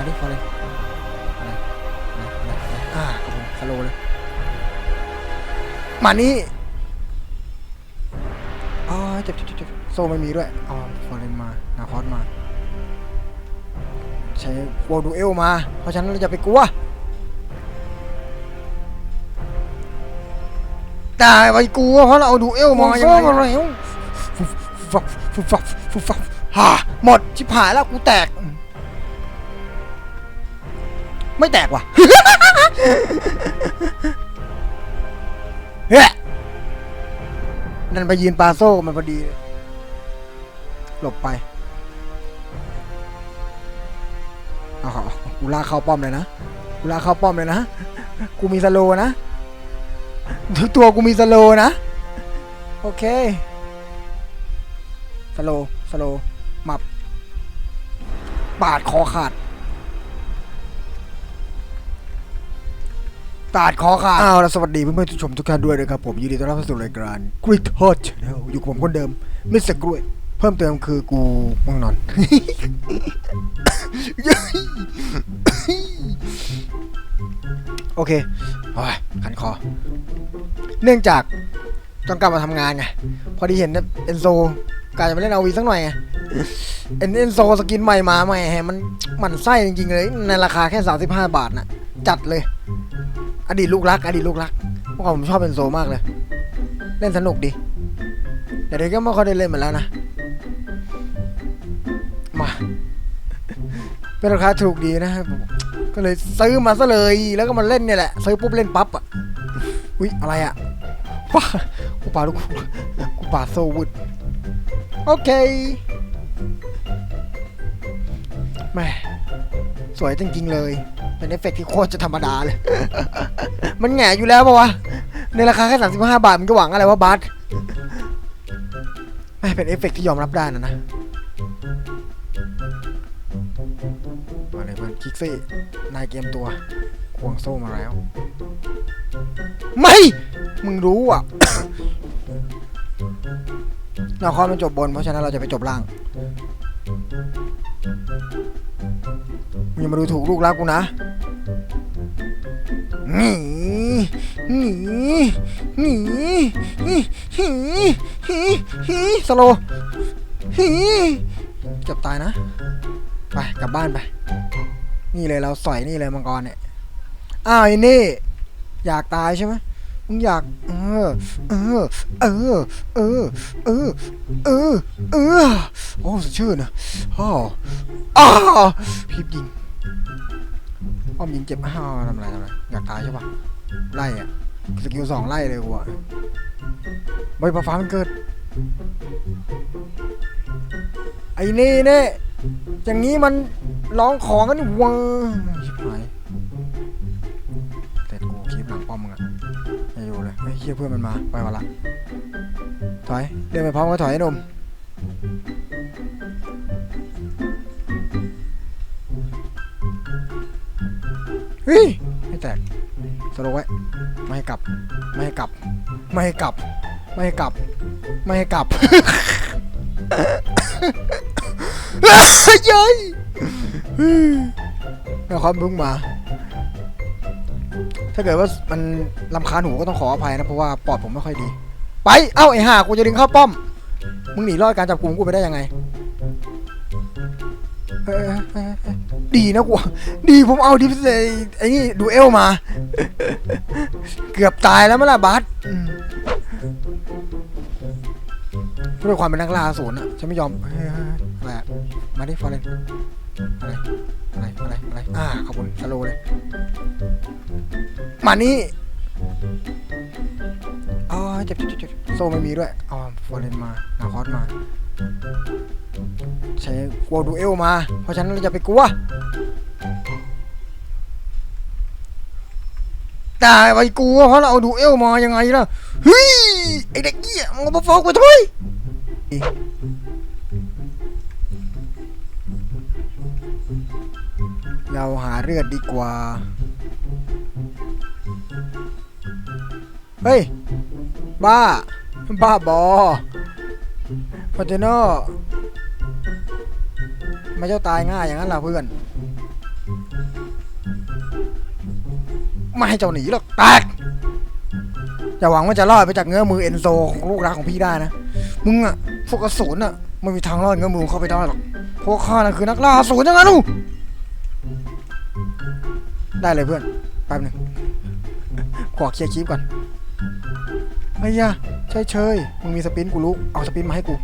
มาดิฟอร์เรนอะไรอะไรอะไรอะไรอ่าครับผมสโลว์เลย มานี่อ๋อเจ็บเจ็บเจ็บเจ็บโซ่ไม่มีด้วย อ๋อฟอร์เรนมานาคอสมา ใช้โวดูเอลมา เพราะฉะนั้นเราจะไปกลัวตายไปกลัวเพราะเราเอาดูเอลมายังไงมาแล้วฟุบฟับฟุบฟับฟุบฟับฮ่าหมดชิบหายแล้วกูแตก ไม่แตกว่ะเฮ้ยนั่นไปยืนปาโซ่มันพอดี หลบไปเอาเขากูลากเข้าป้อมเลยนะกูลากเข้าป้อมเลยนะ กูมีสโลนะทุกตัวกูมีสโลนะ โอเค สโลสโลมับ ปาดคอขาด ปาดคอขาดอ้าวแล้วสวัสดีเพื่อนๆทุกชมทุกท่านด้วยนะครับ ผมยินดีต้อนรับเข้าสู่รายการกรีทอดชาแนลอยู่กับผมคนเดิมมิสเตอร์กล้วยเพิ่มเติมคือกูง่วงนอน โอเคโอ้ยขันคอ เนื่องจากต้องกลับมาทำงานไง พอดีเห็นเอนโซกาจะไปเล่นเอาวีสักหน่อยไงเอ็นเอ็นโซสกินใหม่มาใหม่แฮมันมันไส้จริงๆเลย ในราคาแค่ 35 บาทน่ะจัดเลย อดีตลูกรัก อดีตลูกรักเมื่อก่อนผมชอบเอนโซมากเลย เล่นสนุกดีแต่เดี๋ยวก็ไม่ค่อยได้เล่นเหมือนแล้วนะ มา เป็นราคาถูกดีนะครับก็เลยซื้อมาซะเลยแล้วก็มาเล่นเนี่ยแหละซื้อปุ๊บเล่นปั๊บอะอุ๊ยอะไรอะว้ากูปาลูกกูปาโซวุดโอเคแม่สวยจริงๆเลย เป็นเอฟเฟกต์ที่โคตรจะธรรมดาเลย มันแหง่อยู่แล้วปะวะ ในราคาแค่ 35 บาท มันก็หวังอะไรวะบัสไม่เป็นเอฟเฟกต์ที่ยอมรับได้นะนะมาเลยเพื่อนคิกซี่ นายเกมตัวควงโซ่มาแล้ว ไม่ มึงรู้อะเราคอมันจบบน เพราะฉะนั้นเราจะไปจบล่างมึงอย่ามาดูถูกลูกรักกูนะ สโลว์หนีเกือบตายนะ ไปกลับบ้านไป นี่เลยเราสอยนี่เลยมังกรเนี่ย อ้าวไอ้นี่ อยากตายใช่ไหมมึงอยาก เออ เออ เออ เออ เออ เออ เออ โอ้สดชื่นนะอ้าวอ้าวพีบยิง อ้อมยิงเจ็บอ้าวทำอะไรทำอะไรอยากตายใช่ปะไล่อะสกิลสองไล่เลยกูอะใบฟ้าฟ้ามันเกิด ไอ้นี่เนี่ยอย่างนี้มันร้องของกันนี่วะชิบหายเสร็จกูคลิปหลังป้อมมึงอะอย่อยู่เลยไม่เชี่ยเพื่อนมันมาไปวันละถอยเดินไปพร้อมก็ถอยไอ้หนุ่ม ฮ้ยไม่แตกสโลไว้ไม่ให้กลับ ไม่ให้กลับ ไม่ให้กลับ ไม่ให้กลับ ไม่ให้กลับเย้ยแล้วเขาเพิ่งมา ถ้าเกิดว่ามันลำคาญหูก็ต้องขออภัยนะ เพราะว่าปอดผมไม่ค่อยดี ไป เอ้าไอ้ห่ากูจะดึงเข้าป้อม มึงหนีรอดการจับกลุ่มกูไปได้ยังไง ดีนะกูดีผมเอาดิฟเซไอ้นี่ดูเอลมา เกือบตายแล้วมั้งล่ะบัสอืมด้วยความเป็นนักล่าอสูรอะฉันไม่ยอมอะไรมาดิฟอร์เรนอะไรอะไรอะไรอะไรอ่าขอบคุณสโลเลยมานี่อ๋อเจ็บเจ็บเจ็บโซ่ไม่มีด้วยอ๋อฟอร์เรนมานาคอสมา ใช้กลัวดูเอลมา เพราะฉะนั้นเราจะไปกลัวตายไปกลัวเพราะเราเอาดูเอลมายังไงล่ะเฮ้ยไอเด็กเหี้ยมึงมาฟ้องกูทำไมเราหาเลือดดีกว่า เฮ้ย บ้า บ้าบอฟอร์เจโน ไม่เจ้าตายง่ายอย่างนั้นล่ะเพื่อน ไม่ให้เจ้าหนีหรอกแตกอย่าหวังว่าจะรอดไปจากเงื้อมือเอนโซของลูกรักของพี่ได้นะ มึงอะพวกอสูรอะไม่มีทางรอดเงื้อมือเขาไปได้หรอกพราะข้าน่ะคือนักล่าอสูรจังงั้นลูกได้เลยเพื่อนแป๊บหนึงขอเคลียร์คลิปก่อนไอ้ยะใช่เชยมึงมีสปินกูรู้ เอาสปินมาให้กู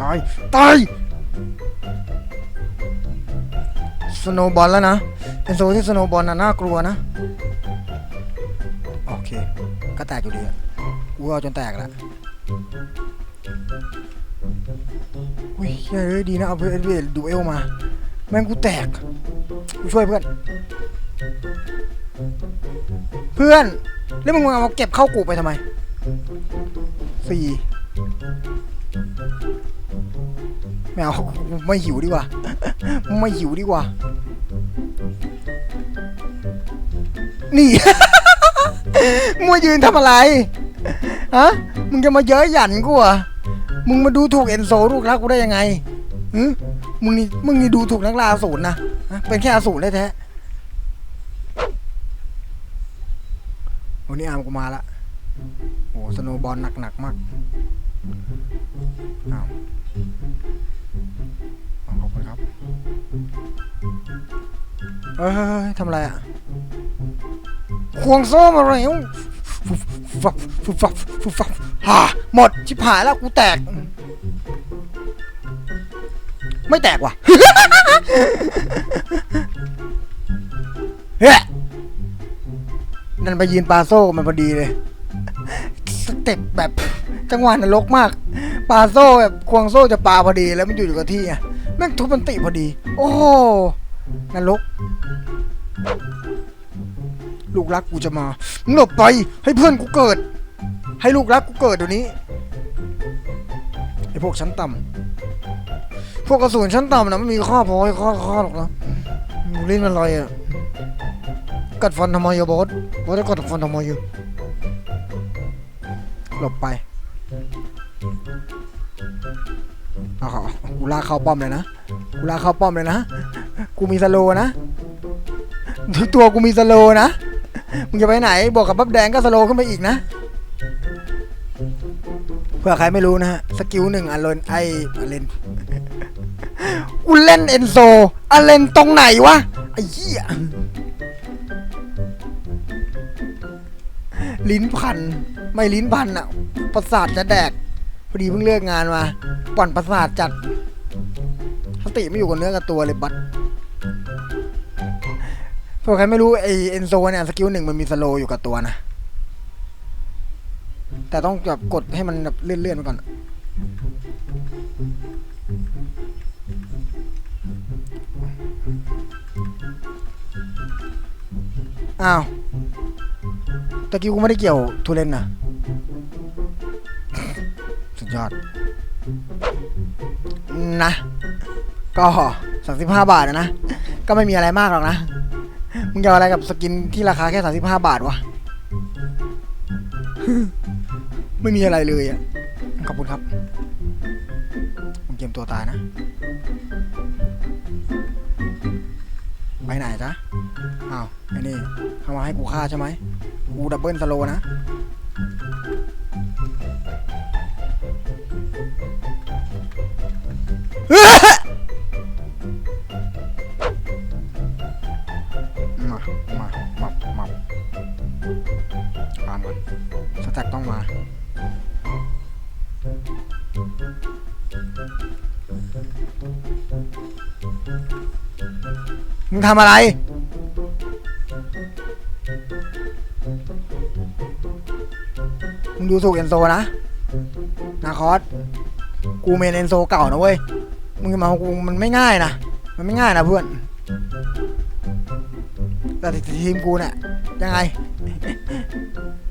ตาย ตาย สโนบอลแล้วนะเอนโซที่สโนบอลน่ะน่ากลัวนะ โอเค ก็แตกอยู่ดีอะกูเอาจนแตกแล้วอุ้ยเฮ้ยดีนะ เอาเพื่อนดูเอลมา แม่งกูแตก กูช่วยเพื่อน เพื่อน แล้วมึงเอาเก็บเข้ากูไปทำไมสี่ไม่เอาไม่หิวดีกว่า ไม่หิวดีกว่า นี่มึงมายืนทำอะไร ฮะ มึงจะมาเย้ยหยันกูเหรอะมึงมาดูถูกเอนโซลูกรักกูได้ยังไงหืมึงนี่ มึงนี่ดูถูกนักล่าอสูรนะ เป็นแค่อสูรแท้วันนี้อามกูมาละโอ้สโนบอลหนักๆมากอ้าวอ้าว ขอบคุณครับเฮ้ยทำอะไรอะควงโซ่มาแล้วฟุบฟับฟุบฟับฟุบฟับฮ่าหมด ชิบหายแล้วกูแตก ไม่แตกว่ะเฮ้ยนั่นไปยืนปลาโซ่มันพอดีเลย สเต็ปแบบจังหวะนรกมาก ปลาโซ่แบบควงโซ่จะปลาพอดีแล้วมันอยู่อยู่กับที่อะ แม่งทุบมันติพอดี โอ้โหนรก ลูกรักกูจะมาหลบไป ให้เพื่อนกูเกิด ให้ลูกรักกูเกิดเดี๋ยวนี้ไอพวกชั้นต่ำพวกกระสุนชั้นต่ำนะไม่มีข้อพอให้ข้อข้อหรอกนะมึงเล่นอะไรอะกัดฟันทำไมอะบอสบอสจะกัดฟันทำไมอยู่หลบไป เอาเขากูลากเข้าป้อมเลยนะ กูลากเข้าป้อมเลยนะ กูมีสโลนะ ตัวกูมีสโลนะ มึงจะไปไหน บอกกับบับแดงก็สโลขึ้นไปอีกนะ เพื่อใครไม่รู้นะฮะ สกิลหนึ่งอเลนไออเลนกูเล่นเอนโซอเลนตรงไหนวะ ไอ้เหี้ย ลิ้นพัน ไม่ลิ้นพันอะประสาทจะแดก พอดีเพิ่งเลิกงานมาป่อนประสาทจัดสติไม่อยู่กับเนื้อกับตัวเลยบัดเผื่อใครไม่รู้ไอเอนโซเนี่ยสกิลหนึ่งมันมีสโลอยู่กับตัวนะ แต่ต้องแบบกดให้มันแบบเลื่อนๆไปก่อน อ้าวตะกี้กูไม่ได้เกี่ยวทูเลนนะ ยอด นะ ก็สามสิบห้าบาทนะ ก็ไม่มีอะไรมากหรอกนะ มึงจะอาอะไรกับสกินที่ราคาแค่ 35 บาทวะ ไม่มีอะไรเลยอะ ขอบคุณครับมึงเกมตัวตายนะ ไปไหนจ๊ะ อ้าว ไอ้นี่เข้ามาให้กูฆ่าใช่ไหม กูดับเบิลสโลนะ มึงทำอะไร มึงดูถูกเอนโซนะนาคอสกูเมนเอนโซเก่านะเว้ย มึงมากูมันไม่ง่ายนะ มันไม่ง่ายนะเพื่อน แต่ทีมกูเนี่ยยังไง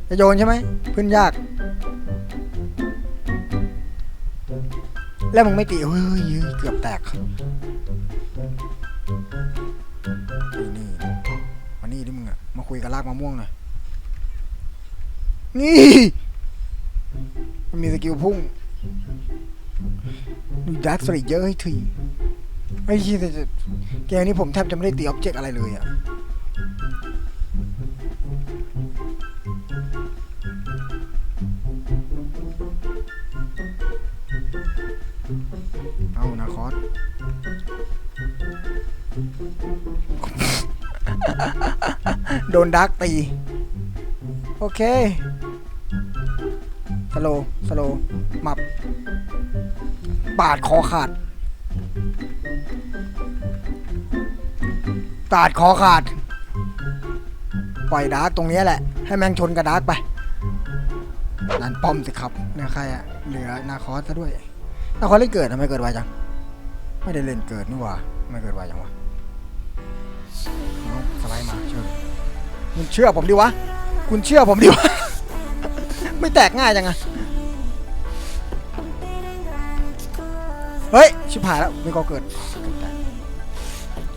จะโยนใช่ไหมพื้นยาก แล้วมึงไม่ตีเฮ้ยเกือบแตก คุยกับลากมะม่วงหน่อย นี่ มันมีสกิลพุ่งดูดักสตรีเยอะให้ทีไม่ใช่แต่เกนี่ผมแทบจะไม่ได้ตีอ็อบเจกต์อะไรเลยอะเอานะคอส โดนดักตี โอเค สโลว์สโลว์มับ ปาดคอขาด ปาดคอขาด ปล่อยดาร์กตรงนี้แหละ ให้แม่งชนกับดาร์กไปนั่นป้อมสิครับเนี่ยใครอะเหลือนาคอสซะด้วย นาคอสเล่นเกิดทำไมเกิดไวจัง ไม่ได้เล่นเกิดนี่หว่าไม่เกิดไวจังวะเอาสไลด์มาเชื่อ คุณเชื่อผมดิวะ คุณเชื่อผมดิวะ ไม่แตกง่ายจังอะเฮ้ย ชิบหายแล้วไม่ก็เกิด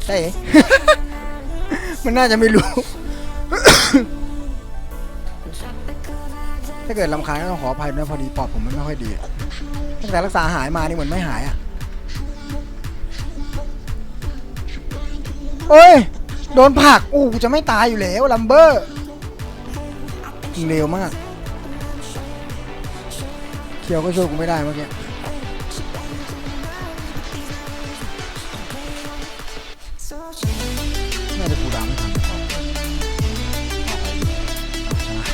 ใช่มันน่าจะไม่รู้ ถ้าเกิดลำคาญก็ต้องขออภัยนะพอดีปอดผมมันไม่ค่อยดีตั้งแต่รักษาหายมานี่เหมือนไม่หายอะ เฮ้ย โดนผักอู้จะไม่ตายอยู่แล้วลัมเบอร์ยิงเร็วมากเคียวก็ช่วยกูไม่ได้เมื่อกี้น่าจะกูดำไม่ทันออกอะไรดีเอาชนะ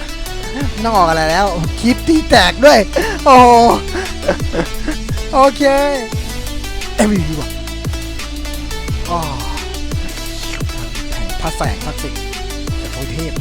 ต้องออกอะไรแล้ว คลิปตีแตกด้วย โอ้โอเค MVP ว่ะอ๋อแห่ง พระแสงพระสิทธิ์จากโทเทพ